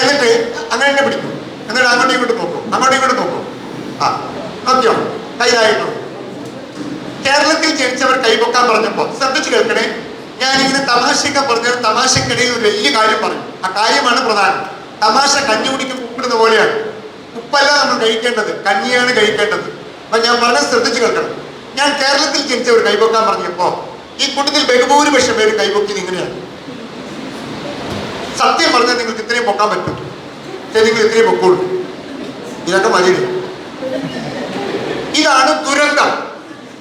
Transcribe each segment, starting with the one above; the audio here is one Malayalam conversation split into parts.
എന്നിട്ട് അങ്ങനെ തന്നെ പിടിക്കും. എന്നിട്ട് അങ്ങോട്ടും ഇങ്ങോട്ടും നോക്കും. അങ്ങോട്ടും ഇങ്ങോട്ടും നോക്കും. ആ സത്യം കൈതായിട്ടു കേരളത്തിൽ ജനിച്ചവർ കൈപൊക്കാൻ പറഞ്ഞപ്പോ ശ്രദ്ധിച്ചു കേൾക്കണേ. ഞാൻ ഇങ്ങനെ തമാശയൊക്കെ പറഞ്ഞാൽ തമാശക്കിടയിൽ ഒരു വലിയ കാര്യം പറഞ്ഞു. ആ കാര്യമാണ് പ്രധാനം. തമാശ കഞ്ഞി കുടിക്കും ഉപ്പിടുന്ന പോലെയാണ്. ഉപ്പല്ല നമ്മൾ കഴിക്കേണ്ടത്. കഞ്ഞിയാണ് കഴിക്കേണ്ടത്. അപ്പൊ ഞാൻ പറഞ്ഞത് ശ്രദ്ധിച്ചു കേൾക്കണം. ഞാൻ കേരളത്തിൽ ജനിച്ചവർ കൈപൊക്കാൻ പറഞ്ഞപ്പോ ഈ കൂട്ടത്തിൽ ബഹുഭൂരിപക്ഷം പേര് കൈപൊക്കിയത് ഇങ്ങനെയാണ്. സത്യം പറഞ്ഞാൽ നിങ്ങൾക്ക് ഇത്രയും പൊക്കാൻ പറ്റും. നിങ്ങൾ ഇത്രയും പൊക്കുള്ളൂ ഇതൊക്കെ മതി ഇതാണ് ദുരന്തം.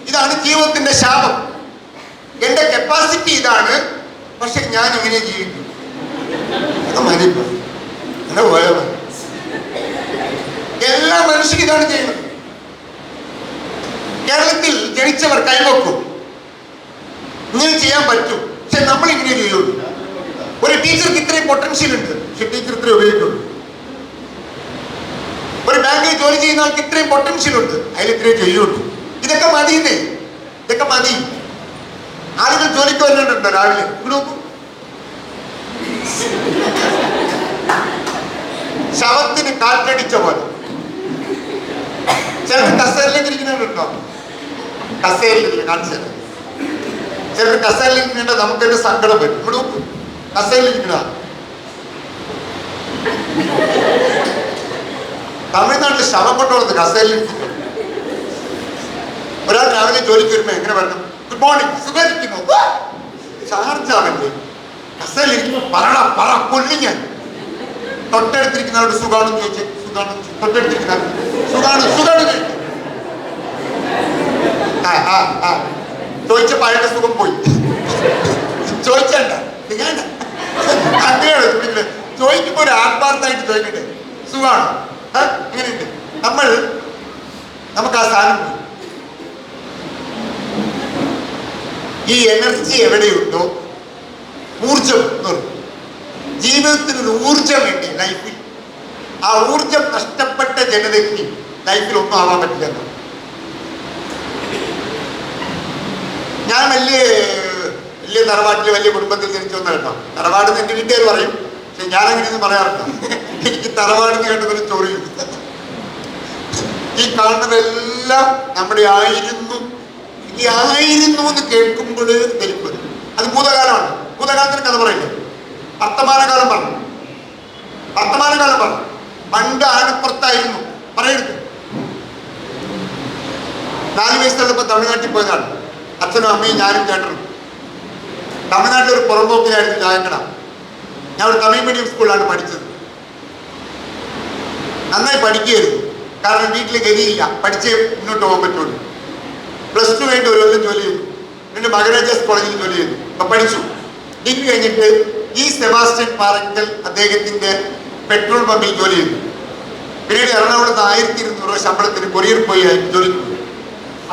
ഇതാണ് ജീവിതത്തിന്റെ ശാപം. എന്റെ കപ്പാസിറ്റി ഇതാണ് പക്ഷെ ഞാൻ ഇങ്ങനെ ജീവിക്കും. അതൊക്കെ മതി ഇപ്പൊ. അങ്ങനെ പോയാൽ എല്ലാ മനുഷ്യരും ഇതാണ് ചെയ്യുന്നത്. കേരളത്തിൽ ജനിച്ചവർ കൈവക്കും. ഇങ്ങനെ ചെയ്യാൻ പറ്റും. പക്ഷെ നമ്മൾ ഇങ്ങനെ ചെയ്യുള്ളൂ. ഒരു ടീച്ചർക്ക് ഇത്രയും പൊട്ടൻഷ്യൽ ഉണ്ട്. പക്ഷെ ടീച്ചർ ഇത്രയും ഉപയോഗിക്കുള്ളൂ. ഒരു ബാങ്കിൽ ജോലി ചെയ്യുന്ന ആൾക്ക് ഇത്രയും പൊട്ടൻഷ്യൽ ഉണ്ട്. അതിൽ ഇത്രയും ചെയ്യുള്ളൂ. ഇതൊക്കെ മതിയെന്നേ ഇതൊക്കെ മതി. ആളുകൾ ജോലിക്ക് വരുന്നുണ്ടോ രാവിലെ. നോക്കൂ. ശവത്തിന് കാറ്റടിച്ച പോലെ. ചിലർ കസേരയിലേക്ക് ഇരിക്കുന്നുണ്ടോ കസേരയിലില്ല കാണിച്ചു ചിലർ കസേരയിൽ ഇരിക്കുന്നുണ്ട്? നമുക്കൊരു സങ്കടം വരും. നോക്കൂ. ഇരിക്കുന്ന തമിഴ്നാട്ടിൽ ശവപ്പെട്ടോളത്ത് ഇരിക്കുന്നു ഒരാൾ രാവിലെ ജോലിക്ക് വരുമ്പോ എങ്ങനെ വരണം? ഗുഡ് മോർണിംഗ് സുഖരിക്കുന്നു ഇരിക്കുമ്പോ പറ കൊല്ലി തൊട്ടടുത്തിരിക്കുന്നവരുടെ സുഖാണെന്ന് ചോദിച്ചു സുഖാണ് തൊട്ടടുത്തിരിക്കുന്ന സുഖാണ് സുഖാണ് ചോദിച്ചു. അയാളുടെ സുഖം പോയി. ചോദിക്കുന്നത് ചോദിക്കുമ്പോ ഒരു ആത്മാർത്ഥമായിട്ട് ചോദിക്കട്ടെ? സുഖമാണ് ഇങ്ങനെയുണ്ട് നമ്മൾ നമുക്ക് ആ സ്ഥാനം ഈ എനർജി എവിടെയുണ്ടോ? ഊർജം എന്ന് പറയും. ജീവിതത്തിന് ഒരു ഊർജം വേണ്ടി? ലൈഫിൽ. ആ ഊർജം നഷ്ടപ്പെട്ട ജനതയ്ക്ക് ലൈഫിൽ ഒന്നും ആവാൻ പറ്റില്ല ഞാൻ വലിയ വലിയ തറവാട്ടിൽ വലിയ കുടുംബത്തിൽ ജനിച്ചു വന്നു കേട്ടോ. തറവാട് എന്ന് എന്റെ വീട്ടുകാർ പറയും. അങ്ങനെയൊന്നും പറയാറില്ല. എനിക്ക് തറവാടിന് കേട്ടതൊരു ചൊറിയും ഈ കാണുന്നതെല്ലാം നമ്മുടെ ആയിരുന്നു. ഈ ആയിരുന്നു എന്ന് കേൾക്കുമ്പോൾ ധരിപ്പ് അത് ഭൂതകാലമാണ്. ഭൂതകാലത്തിന് കഥ പറയില്ലേ? വർത്തമാനകാലം പറഞ്ഞു. വർത്തമാനകാലം പറഞ്ഞു. പണ്ട് ആനപ്പുറത്തായിരുന്നു. പറയരുത്. നാല് വയസ്സുള്ളപ്പോൾ തമിഴ്നാട്ടിൽ പോയതാണ്. അച്ഛനും അമ്മയും ഞാനും ചേട്ടനും. തമിഴ്നാട്ടിൽ ഒരു പുറമ്പോക്കിലായിരുന്നു ചായക്കട ഞാൻ ഒരു തമിഴ് മീഡിയം സ്കൂളിലാണ് പഠിച്ചത്. നന്നായി പഠിക്കുകയായിരുന്നു. കാരണം വീട്ടിൽ ഗതിയില്ല പഠിച്ചേ മുന്നോട്ട് പോകാൻ പറ്റുള്ളൂ. പ്ലസ് ടു കഴിഞ്ഞിട്ട് ഒരു കൊല്ലം ജോലി ചെയ്തു. പിന്നെ മകരാജാസ് കോളേജിൽ ജോലി ചെയ്തു. അപ്പൊ പഠിച്ചു. ഡിഗ്രി കഴിഞ്ഞിട്ട് ഈ സെബാസ്റ്റ്യൻ പാറക്കൽ അദ്ദേഹത്തിന്റെ പെട്രോൾ പമ്പിൽ ജോലി ചെയ്തു. പിന്നീട് എറണാകുളത്ത് ആയിരത്തി ഇരുന്നൂറ് ശമ്പളത്തിന് കൊറിയർ പോയി ജോലി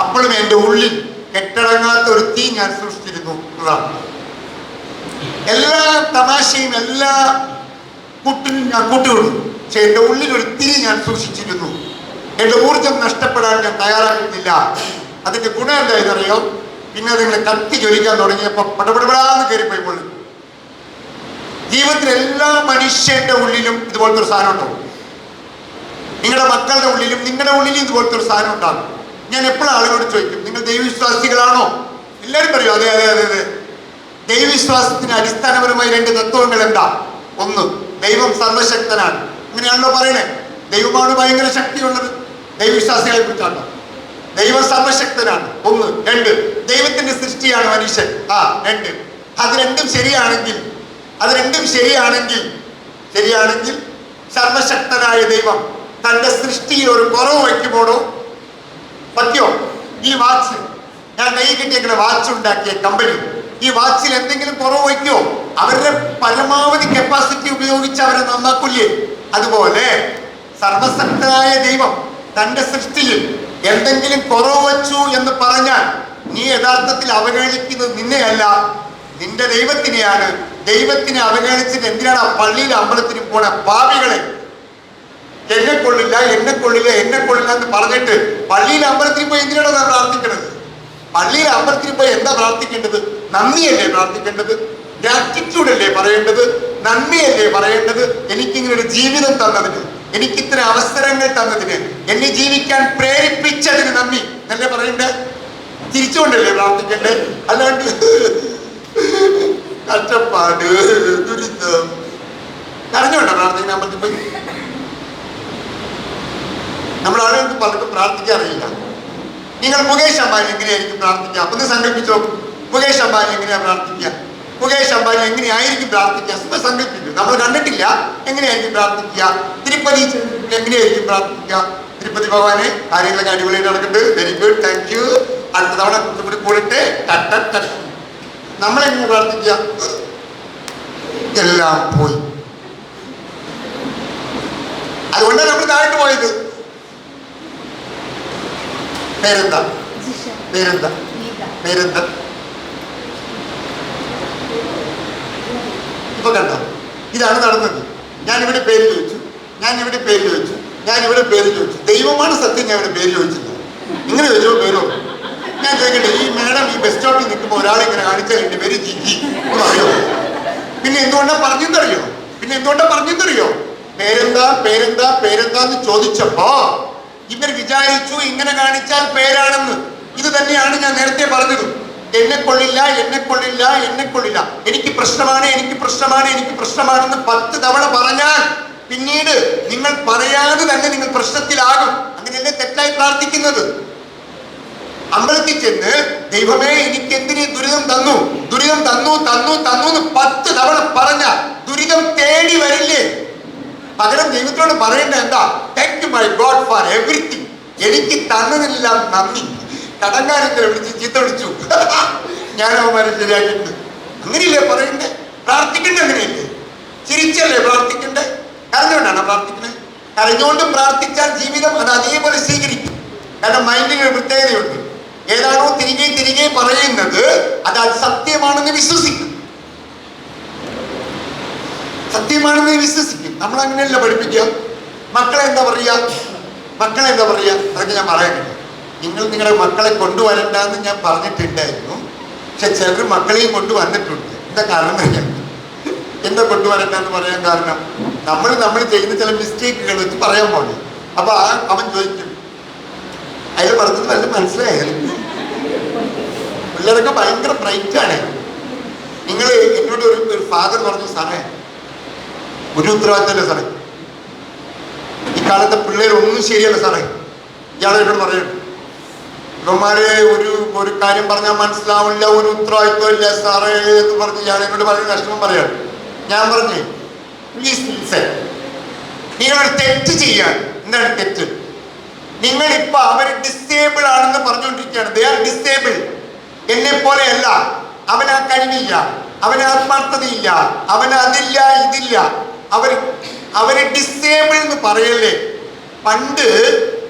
അപ്പോഴും എന്റെ ഉള്ളിൽ കെട്ടടങ്ങാത്ത ഒരു തീ ഞാൻ സൃഷ്ടിച്ചിരുന്നു എന്നതാണ്. എല്ലാ തമാശയും എല്ലാ കൂട്ടിനും ഞാൻ കൂട്ടുകൊള്ളു. പക്ഷെ എന്റെ ഉള്ളിൽ ഒരു ഞാൻ സൂക്ഷിച്ചിരുന്നു എന്റെ ഊർജം നഷ്ടപ്പെടാൻ ഞാൻ തയ്യാറാകുന്നില്ല. അതിന്റെ ഗുണം എന്തായെന്നറിയോ? പിന്നെ അതിങ്ങനെ കത്തി ജ്വലിക്കാൻ തുടങ്ങിയപ്പോൾ പടപടപടാന്ന് കയറിപ്പോയി ജീവിതത്തിലെ എല്ലാ മനുഷ്യന്റെ ഉള്ളിലും ഇതുപോലത്തെ ഒരു സാധനം ഉണ്ടാവും. നിങ്ങളുടെ മക്കളുടെ ഉള്ളിലും നിങ്ങളുടെ ഉള്ളിലും ഇതുപോലത്തെ ഒരു സാധനം ഉണ്ടാകും ഞാൻ എപ്പോഴും ആളുകളോട് ചോദിക്കും നിങ്ങൾ ദൈവവിശ്വാസികളാണോ? എല്ലാവരും പറയും അതെ അതെ അതെ അതെ. ദൈവവിശ്വാസത്തിന് അടിസ്ഥാനപരമായി രണ്ട് തത്വങ്ങൾ എന്താ? ഒന്ന് ദൈവം സർവശക്തനാണ്. ഇങ്ങനെയാണല്ലോ പറയണേ. ദൈവമാണ് ഭയങ്കര ശക്തിയുള്ളത്. ദൈവവിശ്വാസികളെ കുറിച്ചാണ് ദൈവം സർവശക്തനാണ്. ഒന്ന് രണ്ട് ദൈവത്തിന്റെ സൃഷ്ടിയാണ് മനുഷ്യൻ. ആ രണ്ട്. അത് രണ്ടും ശരിയാണെങ്കിൽ അത് രണ്ടും ശരിയാണെങ്കിൽ ശരിയാണെങ്കിൽ സർവശക്തനായ ദൈവം തന്റെ സൃഷ്ടിയിൽ ഒരു കുറവ് വയ്ക്കുമ്പോഴോ? പറ്റിയോ ഈ വാച്ച് ഞാൻ കൈ കിട്ടിയേക്കുന്ന വാച്ച് ഉണ്ടാക്കിയ കമ്പനി. ഈ വാച്ചിൽ എന്തെങ്കിലും കുറവ് വയ്ക്കോ? അവരുടെ പരമാവധി കപ്പാസിറ്റി ഉപയോഗിച്ച് അവരെ നന്നാക്കില്ലേ? അതുപോലെ സർവശക്തനായ ദൈവം തന്റെ സൃഷ്ടിയിൽ എന്തെങ്കിലും കുറവ് വച്ചു എന്ന് പറഞ്ഞാൽ നീ യഥാർത്ഥത്തിൽ അവഗണിക്കുന്നത് നിന്നെയല്ല. നിന്റെ ദൈവത്തിനെയാണ്. ദൈവത്തിനെ അവഗണിച്ചിട്ട് എന്തിനാണ് ആ പള്ളിയിൽ അമ്പലത്തിന് പോണ? പാപികളെ. എന്നെ കൊള്ളില്ല എന്നെ കൊള്ളില്ല എന്നെ കൊള്ളില്ല എന്ന് പറഞ്ഞിട്ട് പള്ളിയിൽ അമ്പലത്തിൽ പോയി എന്തിനാണ് പ്രാർത്ഥിക്കുന്നത് പള്ളിയിൽ അമ്പലത്തിൽ പോയി എന്താ പ്രാർത്ഥിക്കേണ്ടത്? നന്ദിയല്ലേ പ്രാർത്ഥിക്കേണ്ടത്? ഗ്രാറ്റിറ്റ്യൂഡ് അല്ലേ പറയേണ്ടത്? നന്മയല്ലേ പറയേണ്ടത്? എനിക്കിങ്ങനെ ഒരു ജീവിതം തന്നതിന് എനിക്ക് ഇത്ര അവസരങ്ങൾ തന്നതിന് എന്നെ ജീവിക്കാൻ പ്രേരിപ്പിച്ചതിന് നന്ദി. എന്നല്ലേ പറയണ്ടേ? തിരിച്ചുകൊണ്ടല്ലേ പ്രാർത്ഥിക്കണ്ടേ? അല്ലാണ്ട് കഷ്ടപ്പാട് ദുരിതം. കരഞ്ഞോണ്ടോ പ്രാർത്ഥിക്കാൻ പറ്റുമ്പോ നമ്മൾ ആളുകൾക്ക് പലർക്കും പ്രാർത്ഥിക്കാറില്ല. നിങ്ങൾ മുകേഷ് അംബാനി എങ്ങനെയായിരിക്കും പ്രാർത്ഥിക്കുക? ഒന്ന് സങ്കല്പിച്ചോ മുകേഷ് അംബാനി എങ്ങനെയാ പ്രാർത്ഥിക്കുക? മുകേഷ് അംബാനി എങ്ങനെയായിരിക്കും പ്രാർത്ഥിക്കുക? സുഖ സങ്കല്പിക്കും നമ്മൾ കണ്ടിട്ടില്ല. എങ്ങനെയായിരിക്കും പ്രാർത്ഥിക്കുക? തിരുപ്പതി എങ്ങനെയായിരിക്കും പ്രാർത്ഥിക്കുക? തിരുപ്പതി ഭഗവാനെ കാര്യങ്ങളൊക്കെ അടിപൊളി നടക്കുന്നുണ്ട്. വെരി ഗുഡ് താങ്ക് യു അടുത്ത തവണ കൂടി കൂടിട്ട് ടട്ട ടട്ട നമ്മളെങ്ങനെ പ്രാർത്ഥിക്കുക? എല്ലാം പോയി. അതുകൊണ്ടാണ് നമ്മൾ താഴ്ന്നു പോയത്. പേരെന്താ? പേരെന്താ? പേരെന്താ? ഇപ്പൊ കണ്ടോ? ഇതാണ് നടന്നത്. ഇവിടെ പേര് ചോദിച്ചു. ഞാൻ ഇവിടെ പേര് ചോദിച്ചു. ഞാൻ ഇവിടെ പേര് ചോദിച്ചു. ദൈവമാണ് സത്യം ഞാൻ ഇവിടെ പേര് ചോദിച്ചില്ല. ഇങ്ങനെ ചോദിച്ചോ പേരോ ഞാൻ ചോദിക്കട്ടെ ഈ മാഡം ഈ ബസ് സ്റ്റോപ്പിൽ നിൽക്കുമ്പോൾ ഒരാളെ ഇങ്ങനെ കാണിച്ചാൽ എന്റെ പേര് ജിജി അറിയോ? പിന്നെ എന്തുകൊണ്ടാ പറഞ്ഞെന്നറിയോ? പിന്നെ എന്തുകൊണ്ടാ പറഞ്ഞെന്നറിയോ? പേരെന്താ പേരെന്താ പേരെന്താ എന്ന് ചോദിച്ചപ്പോ ഇവർ വിചാരിച്ചു ഇങ്ങനെ കാണിച്ചാൽ പേരാണെന്ന്. ഇത് തന്നെയാണ് ഞാൻ നേരത്തെ പറഞ്ഞത്. എന്നെ കൊള്ളില്ല എന്നെ കൊള്ളില്ല എന്നെ കൊള്ളില്ല എനിക്ക് പ്രശ്നമാണ് എനിക്ക് പ്രശ്നമാണ് എനിക്ക് പ്രശ്നമാണെന്ന് പത്ത് തവണ പറഞ്ഞാൽ പിന്നീട് നിങ്ങൾ പറയാതെ തന്നെ നിങ്ങൾ പ്രശ്നത്തിലാകും. അങ്ങനെയല്ലേ തെറ്റായി പ്രാർത്ഥിക്കുന്നത്? അമ്പലത്തിൽ ചെന്ന് ദൈവമേ എനിക്ക് എന്തിനു ദുരിതം തന്നു? ദുരിതം തന്നു തന്നു തന്നു എന്ന് പത്ത് തവണ പറഞ്ഞ ദുരിതം തേടി വരില്ലേ? പകരം ദൈവത്തോട് പറയേണ്ട എന്താ? Thank you my god for everything എനിക്ക് തന്നതിനെല്ലാം നന്ദി. കടങ്കാരത്തിനെ വിളിച്ച് ചീത്ത വിളിച്ചു. ഞാൻ അവന്മാരെ ശരിയാക്കിയിട്ടുണ്ട്. അങ്ങനെയല്ലേ പറയണ്ടേ? പ്രാർത്ഥിക്കണ്ടേ അങ്ങനെയല്ലേ ചിരിച്ചല്ലേ പ്രാർത്ഥിക്കണ്ടേ? കരഞ്ഞുകൊണ്ടാണ് പ്രാർത്ഥിക്കുന്നത്? കരഞ്ഞുകൊണ്ട് പ്രാർത്ഥിച്ചാൽ ജീവിതം അത് അതേപോലെ സ്വീകരിക്കും. കാരണം മൈൻഡിന് ഒരു പ്രത്യേകതയുണ്ട്. ഏതാണോ തിരികെ തിരികെ പറയുന്നത് അത് അത് സത്യമാണെന്ന് വിശ്വസിക്കും. സത്യമാണെന്ന് വിശ്വസിക്കും. നമ്മൾ അങ്ങനെയല്ല പഠിപ്പിക്കുക. മക്കളെ എന്താ പറയുക? മക്കളെ എന്താ പറയുക? അതൊക്കെ ഞാൻ പറയുന്നില്ല നിങ്ങൾ നിങ്ങളുടെ മക്കളെ കൊണ്ടുവരണ്ടെന്ന് ഞാൻ പറഞ്ഞിട്ടുണ്ടായിരുന്നു. പക്ഷെ ചിലർ മക്കളെയും കൊണ്ടുവന്നിട്ടുണ്ട്. എന്താ കാരണം? അറിയാം എന്താ കൊണ്ടുവരണ്ടെന്ന് പറയാൻ കാരണം? നമ്മൾ നമ്മൾ ചെയ്യുന്ന ചില മിസ്റ്റേക്കുകൾ വെച്ച് പറയാൻ പോണേ. അപ്പൊ ആ അവൻ ചോദിക്കും. അതിൽ പറഞ്ഞത് നല്ല മനസ്സിലായാലും. പിള്ളേരൊക്കെ ഭയങ്കര ബ്രൈറ്റ് ആണ്. നിങ്ങൾ എന്നോട് ഒരു ഒരു ഫാദർ പറഞ്ഞു സാറേ ഒരു ഉത്തരവാദിത്തമല്ല സാറേ. ഇക്കാലത്തെ പിള്ളേരൊന്നും ശരിയല്ല സാറേ. ഇയാളെ എന്നോട് പറയണം ഇവന്മാരെ ഒരു ഒരു കാര്യം പറഞ്ഞാൽ മനസ്സിലാവില്ല ഒരു ഉത്തരവാദിത്വം ഇല്ല. സാറേ എന്ന് പറഞ്ഞ് ഞാൻ എന്നോട് വളരെ കഷ്ടം പറയാണ്. ഞാൻ പറഞ്ഞു പ്ലീസ് ലിസൺ നിങ്ങൾ തെറ്റ് ചെയ്യാൻ. എന്താണ് തെറ്റ്? നിങ്ങൾ ഇപ്പൊ അവർ ഡിസേബിൾ ആണെന്ന് പറഞ്ഞുകൊണ്ടിരിക്കുകയാണ്. ദേ ആർ ഡിസേബിൾ എന്നെ പോലെയല്ല. അവന് ആ കഴിവില്ല. അവന് ആത്മാർത്ഥതയില്ല. അവന് അതില്ല ഇതില്ല. അവർ അവർ ഡിസേബിൾ എന്ന് പറയല്ലേ? പണ്ട്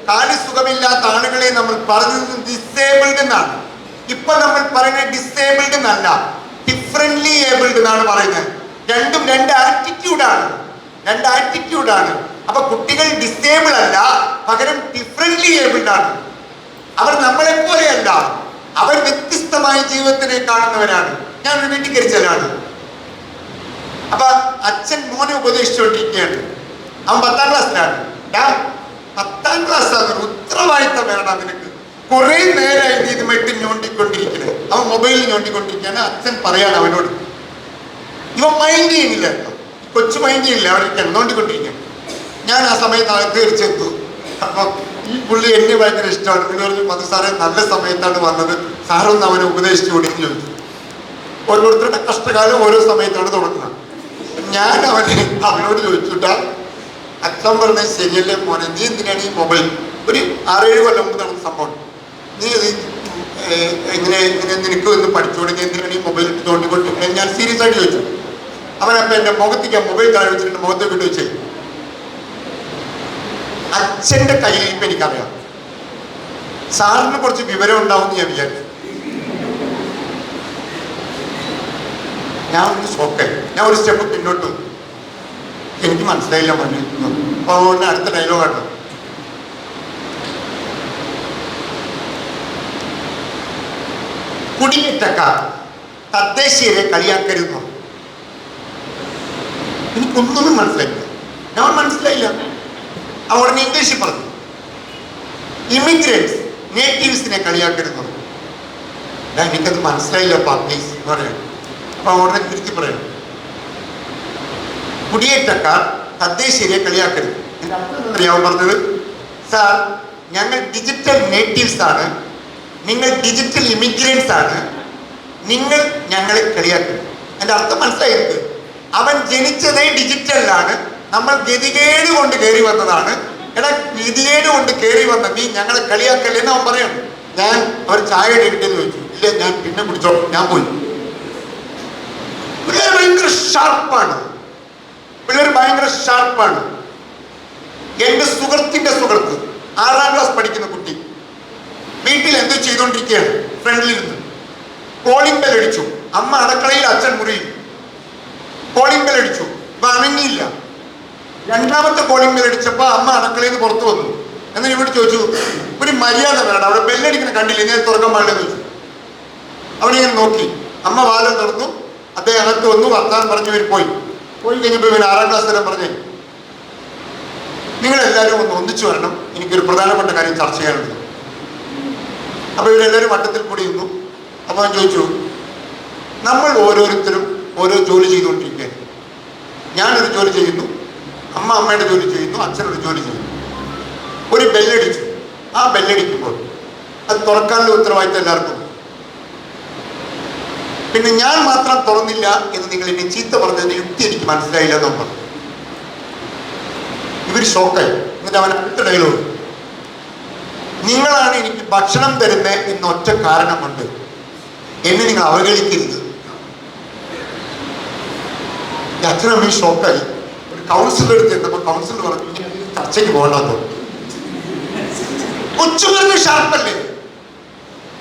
കാൽ സുഖമില്ലാത്ത ആളുകളെ നമ്മൾ പറഞ്ഞത് ഡിസേബിൾഡ് എന്നാണ്. ഇപ്പൊ നമ്മൾ പറയുന്നത് ഡിസേബിൾഡ് എന്നല്ല ഡിഫറെന്റ്ലി ഏബിൾഡ് എന്നാണ് പറയുന്നത്. രണ്ടും രണ്ട് ആറ്റിറ്റ്യൂഡാണ് രണ്ട് ആറ്റിറ്റ്യൂഡാണ് അപ്പൊ കുട്ടികൾ ഡിസേബിൾ അല്ല പകരം ഡിഫറെന്റ്ലി ഏബിൾഡ് ആണ്. അവർ നമ്മളെ പോലെയല്ല. അവർ വ്യത്യസ്തമായ ജീവിതത്തിനെ കാണുന്നവരാണ്. ഞാൻ ഒരു വീട്ടിൽ അപ്പൊ അച്ഛൻ മോനെ ഉപദേശിച്ചുകൊണ്ടിരിക്കുകയാണ്. അവൻ പത്താം ക്ലാസ്സിലാണ് ഡാ പത്താം ക്ലാസ് ആണ് ഉത്തരവാദിത്തം വേണം നിനക്ക്. കുറെ നേരമായി നീ ഇത് മെട്ടി ഞോണ്ടിക്കൊണ്ടിരിക്കണേ. അവൻ മൊബൈലിൽ ഞോണ്ടിക്കൊണ്ടിരിക്കുകയാണ്. അച്ഛൻ പറയാണ് അവനോട്. ഇവൻ മൈൻഡ് ചെയ്യുന്നില്ല. കൊച്ചു മൈൻഡ് ചെയ്യുന്നില്ല. അവിടെ നോണ്ടിക്കൊണ്ടിരിക്കാൻ ഞാൻ ആ സമയത്ത് അകത്ത് തിരിച്ചെത്തു അപ്പൊ ഈ പുള്ളി എന്നെ ഭയങ്കര ഇഷ്ടമാണ്. പുള്ളി പറഞ്ഞു മതി സാറേ നല്ല സമയത്താണ് വന്നത്. സാറൊന്ന് അവനെ ഉപദേശിച്ചു കൊടുത്തു ചോദിച്ചു ഓരോരുത്തരുടെ കഷ്ടകാലം ഓരോ സമയത്താണ് തുടങ്ങുന്നത്. ഞാൻ അവനെ അവനോട് ചോദിച്ചുട്ടാ അച്ഛൻ പറഞ്ഞത് ശരിയല്ലേ മോനെ? നീ എന്തിനാണ് ഈ മൊബൈൽ ഒരു ആറേഴ് കൊല്ലം മുമ്പ് നടന്ന സംഭവം. നീ എങ്ങനെ എങ്ങനെ നിനക്ക് ഒന്ന് പഠിച്ചുകൊണ്ട് നീ എന്തിനാണ് ഈ മൊബൈൽ തോണ്ടിക്കൊണ്ടിരിക്കുന്നത് ഞാൻ സീരിയസ് ആയിട്ട് ചോദിച്ചു. അവനപ്പം എന്റെ മുഖത്തേക്ക് മൊബൈൽ താഴെ വെച്ചിട്ട് മുഖത്തേക്ക് ഇട്ട് വെച്ചേ. അച്ഛന്റെ കയ്യിൽ ഇപ്പം എനിക്കറിയാം. സാറിന് കുറച്ച് വിവരം ഉണ്ടാവും ഞാൻ വിചാരിച്ചു. ഞാൻ ഒന്ന് ഞാൻ ഒരു സ്റ്റെപ്പ് പിന്നോട്ട്. എനിക്ക് മനസ്സിലായില്ല മണ്ണി അപ്പോൾ അതുകൊണ്ട് അടുത്ത ഡയലോഗാണ് കുടിയേറ്റക്കാർ തദ്ദേശീയരെ കളിയാക്കരുത്? എനിക്കൊന്നും മനസ്സിലായില്ല. ഞാൻ മനസ്സിലായില്ല. അവിടെ ഇംഗ്ലീഷിൽ പറഞ്ഞു. ഇമിഗ്രേറ്റ്സ് നേറ്റീവ്സിനെ കളിയാക്കരുത്? എനിക്കത് മനസ്സിലായില്ലപ്പാ പ്ലീസ് എന്ന് പറയാം. അപ്പൊ അവിടെ തിരുത്തി പറയാം. കുടിയേറ്റക്കാർ തദ്ദേശീയരെ കളിയാക്കരുത്. അറിയാവും പറഞ്ഞത്? സാർ ഞങ്ങൾ ഡിജിറ്റൽ നേറ്റീവ്സ് ആണ്. നിങ്ങൾ ഡിജിറ്റൽ ഇമിഗ്രൻസ് ആണ്. നിങ്ങൾ ഞങ്ങളെ കളിയാക്കരുത്. എന്റെ അർത്ഥം മനസ്സിലായി എനിക്ക് അവൻ ജനിച്ചതേ ഡിജിറ്റലിലാണ് നമ്മൾ ഗതികേട് കൊണ്ട് കയറി വന്നതാണ്. എടാ ഗതികേട് കൊണ്ട് കയറി വന്ന നീ ഞങ്ങളെ കളിയാക്കല്ലേ എന്ന് അവൻ പറയണം. ഞാൻ അവർ ചായ എടുക്കെന്ന് ചോദിച്ചു. ഇല്ല ഞാൻ പിന്നെ പിടിച്ചോളൂ ഞാൻ പോയി. ഭയങ്കര ഷാർപ്പാണ് പിള്ളേർ ഭയങ്കര ഷാർപ്പാണ് എന്റെ സുഹൃത്തിന്റെ സുഹൃത്ത് ആറാം ക്ലാസ് പഠിക്കുന്ന കുട്ടി വീട്ടിൽ എന്തോ ചെയ്തുകൊണ്ടിരിക്കുകയാണ്? ഫ്രണ്ടിലിരുന്ന്. കോളിംഗ് ബെൽ അടിച്ചു. അമ്മ അടക്കളയിൽ അച്ഛൻ മുറിയിൽ കോളിംഗ് ബെൽ അടിച്ചു. ഇപ്പൊ അനങ്ങിയില്ല. രണ്ടാമത്തെ കോളിംഗ് ബെൽ അടിച്ചപ്പോ അമ്മ അടക്കളയിൽ നിന്ന് പുറത്തു വന്നു. എന്നിട്ട് ഇവിടെ ചോദിച്ചു ഒരു മര്യാദ വേണം. അവിടെ ബെല്ലടിക്കുന്ന കണ്ടില്ല? ഞാൻ തുറക്കാൻ പാടില്ലെന്ന് ചോദിച്ചു. അവനിങ്ങനെ നോക്കി. അമ്മ വാദം തുറന്നു. അദ്ദേഹം അകത്ത് വന്നു. വർത്താനം പറഞ്ഞു പോയി. പോയി കഴിഞ്ഞപ്പോൾ ഇവൻ ആറാം ക്ലാസ് വരെ പറഞ്ഞേ നിങ്ങളെല്ലാവരും ഒന്ന് ഒന്നിച്ചു വരണം. എനിക്കൊരു പ്രധാനപ്പെട്ട കാര്യം ചർച്ച ചെയ്യാനുണ്ട്. അപ്പൊ ഇവരെല്ലാവരും വട്ടത്തിൽ കൂടി ഇരുന്നു. അപ്പൊ ഞാൻ ചോദിച്ചു നമ്മൾ ഓരോരുത്തരും ഓരോ ജോലി ചെയ്തുകൊണ്ടിരിക്കുക ഞാനൊരു ജോലി ചെയ്യുന്നു അമ്മ അമ്മയുടെ ജോലി ചെയ്യുന്നു അച്ഛനൊരു ജോലി ചെയ്യുന്നു. ഒരു ബെല്ലടിച്ചു ആ ബെല്ലടിക്കുമ്പോൾ അത് തുറക്കാനുള്ള ഉത്തരവാദിത്തം എല്ലാവർക്കും. പിന്നെ ഞാൻ മാത്രം തുറന്നില്ല എന്ന് നിങ്ങൾ എന്നെ ചീത്ത പറഞ്ഞതിന്റെ യുക്തി എനിക്ക് മനസ്സിലായില്ല എന്ന് പറഞ്ഞു. ഇവർ ഷോക്കായി. എന്നിട്ട് അവൻ അടുത്ത ഡയലോഗ് നിങ്ങളാണ് എനിക്ക് ഭക്ഷണം തരുന്നത് എന്ന ഒറ്റ കാരണം കൊണ്ട് എന്നെ നിങ്ങൾ അവഗണിക്കരുത് അച്ഛനും അച്ഛനമ്മയും ഷോക്കായി. ഒരു കൗൺസിലർ എടുത്ത് ചെന്നപ്പോ കൗൺസിലർ പറഞ്ഞു "ഇനി അതിന് ചർച്ചയ്ക്ക് പോകണ്ടോ കൊച്ചു പറഞ്ഞ് ഷാർപ്പല്ലേ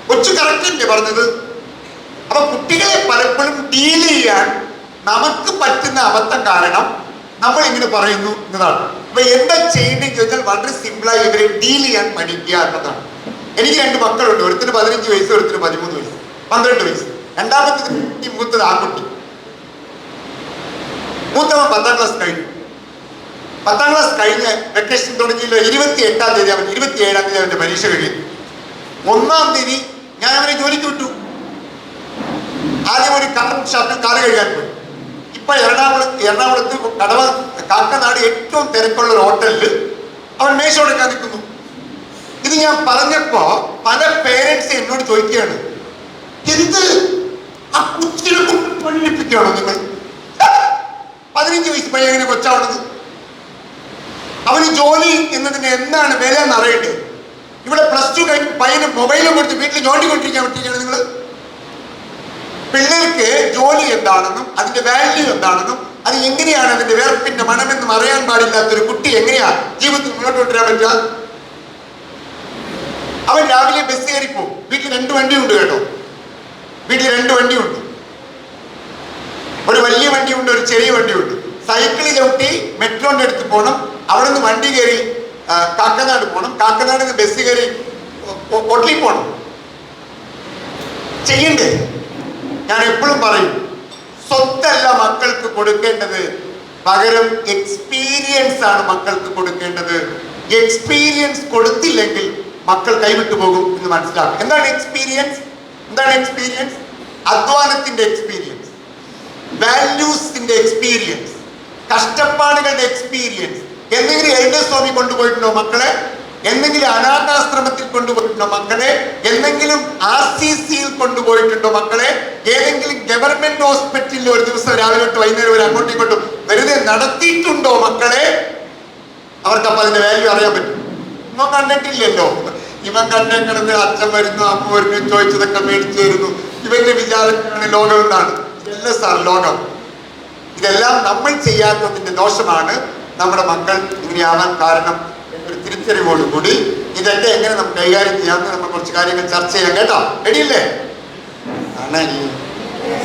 കൊച്ചു കറക്റ്റ് അല്ലേ പറഞ്ഞത്? അപ്പൊ കുട്ടികളെ പലപ്പോഴും ഡീൽ ചെയ്യാൻ നമുക്ക് പറ്റുന്ന അബദ്ധം കാരണം നമ്മൾ ഇങ്ങനെ പറയുന്നു എന്നതാണ്. അപ്പൊ എന്താ ചെയ്യേണ്ടത് ചോദിച്ചാൽ വളരെ സിമ്പിളായി ഇവരെ ഡീൽ ചെയ്യാൻ പഠിക്കുക എന്നതാണ്. എനിക്ക് രണ്ട് മക്കളുണ്ട്. ഒരുത്തിന് പതിനഞ്ച് വയസ്സ് ഒരുത്തിന് പതിമൂന്ന് വയസ്സ്. പന്ത്രണ്ട് വയസ്സ്. രണ്ടാമത്തെ മൂത്തത് ആൺകുട്ടി. മൂത്തവൻ പത്താം ക്ലാസ് കഴിഞ്ഞു. പത്താം ക്ലാസ് കഴിഞ്ഞ് വെക്കേഷൻ തുടങ്ങിയല്ലോ. ഇരുപത്തി എട്ടാം തീയതി അവൻ ഇരുപത്തി ഏഴാം തീയതി അവന്റെ പരീക്ഷ കഴിയുന്നു ഒന്നാം തീയതി ഞാൻ അവനെ ജോലിക്ക് വിട്ടു. ആദ്യം ഒരു കടം ഷാപ്പിൽ കാൽ കഴുകാൻ പോയി. ഇപ്പൊ എറണാകുളത്ത് എറണാകുളത്ത് കടവ കാക്കനാട് ഏറ്റവും തിരക്കുള്ള ഒരു ഹോട്ടലിൽ അവൻ മേശ കൊടുക്കാൻ നിൽക്കുന്നു ഇത് ഞാൻ പറഞ്ഞപ്പോ പല പേരൻസ് എന്നോട് ചോദിക്കുകയാണ് എന്ത് ആ കുച്ചിനെ കൊണ്ട് പണിയിപ്പിക്കുകയാണോ നിങ്ങൾ? പതിനഞ്ച് വയസ്സ് പയ്യ എങ്ങനെ കൊച്ചാവണത്? അവന് ജോലി എന്നതിന് എന്താണ് വില എന്നറിയട്ടെ ഇവിടെ പ്ലസ് ടു കഴിഞ്ഞ് പയ്യന് മൊബൈലും കൊടുത്ത് വീട്ടിൽ ഞോണ്ടിക്കൊണ്ടിരിക്കാൻ പറ്റിയാണ് നിങ്ങൾ. പിള്ളേർക്ക് ജോലി എന്താണെന്നും അതിന്റെ വാല്യൂ എന്താണെന്നും അത് എങ്ങനെയാണ് അതിന്റെ വേർപ്പിന്റെ മണമെന്നും അറിയാൻ പാടില്ലാത്ത ഒരു കുട്ടി എങ്ങനെയാ ജീവിതത്തിൽ മുന്നോട്ട് കൊണ്ടുവരാൻ പറ്റുക? അവൻ രാവിലെ ബസ് കയറി പോകും വീട്ടിൽ രണ്ട് വണ്ടിയുണ്ട് കേട്ടോ. വീട്ടിൽ രണ്ട് വണ്ടിയുണ്ട്. ഒരു വലിയ വണ്ടിയുണ്ട് ഒരു ചെറിയ വണ്ടിയുണ്ട്. സൈക്കിൾ ചവിട്ടി മെട്രോന്റെ അടുത്ത് പോകണം അവിടെ നിന്ന് വണ്ടി കയറി കാക്കനാട് പോകണം കാക്കനാട് ബസ് കയറി ഒട്ടി പോകണം ചെയ്യണ്ടേ? ഞാൻ എപ്പോഴും പറയും സ്വത്തല്ല മക്കൾക്ക് കൊടുക്കേണ്ടത്. പകരം എക്സ്പീരിയൻസ് ആണ് മക്കൾക്ക് കൊടുക്കേണ്ടത്. എക്സ്പീരിയൻസ് കൊടുത്തില്ലെങ്കിൽ മക്കൾ കൈവിട്ടു പോകും എന്ന് മനസ്സിലാക്കും എന്താണ് എക്സ്പീരിയൻസ് എന്താണ് എക്സ്പീരിയൻസ് അധ്വാനത്തിന്റെ എക്സ്പീരിയൻസ് വാല്യൂസിന്റെ എക്സ്പീരിയൻസ് കഷ്ടപ്പാടുകളുടെ എക്സ്പീരിയൻസ് എന്തെങ്കിലും എൽഡേഴ്സ് ഹോമിൽ കൊണ്ടുപോയിട്ടുണ്ടോ മക്കളെ? എന്തെങ്കിലും അനാഥാശ്രമത്തിൽ കൊണ്ടുപോയിട്ടുണ്ടോ മക്കളെ? എന്തെങ്കിലും ആർ സി സിയിൽ കൊണ്ടുപോയിട്ടുണ്ടോ മക്കളെ? ഏതെങ്കിലും ഗവൺമെന്റ് ഹോസ്പിറ്റലിൽ ഒരു ദിവസം രാവിലെ തൊട്ട് വൈകുന്നേരം വരെ അങ്ങോട്ടും ഇങ്ങോട്ടും വെറുതെ നടത്തിയിട്ടുണ്ടോ മക്കളെ? അവർക്ക് അപ്പൊ അതിന്റെ വാല്യൂ അറിയാൻ പറ്റും. ഇവൻ കണ്ടിട്ടില്ലല്ലോ. ഇവൻ കണ്ടേക്കണത് അച്ഛൻ വരുന്നു അമ്മ വരുന്നു ചോദിച്ചതൊക്കെ മേടിച്ചു വരുന്നു ഇവന്റെ വിചാരങ്ങളാണ് ലോകം എന്നാണ് ഇതല്ല സാർ ലോകം. ഇതെല്ലാം നമ്മൾ ചെയ്യാത്തതിന്റെ ദോഷമാണ് നമ്മുടെ മക്കൾ ഇങ്ങനെയാവാൻ കാരണം തിരിച്ചറിവോടുകൂടി ഇതൊക്കെ എങ്ങനെ നമുക്ക് കൈകാര്യം ചെയ്യാമെന്ന് നമ്മൾ കുറച്ച് കാര്യങ്ങൾ ചർച്ച ചെയ്യാം കേട്ടോ. റെഡിയല്ലേ? ആണ്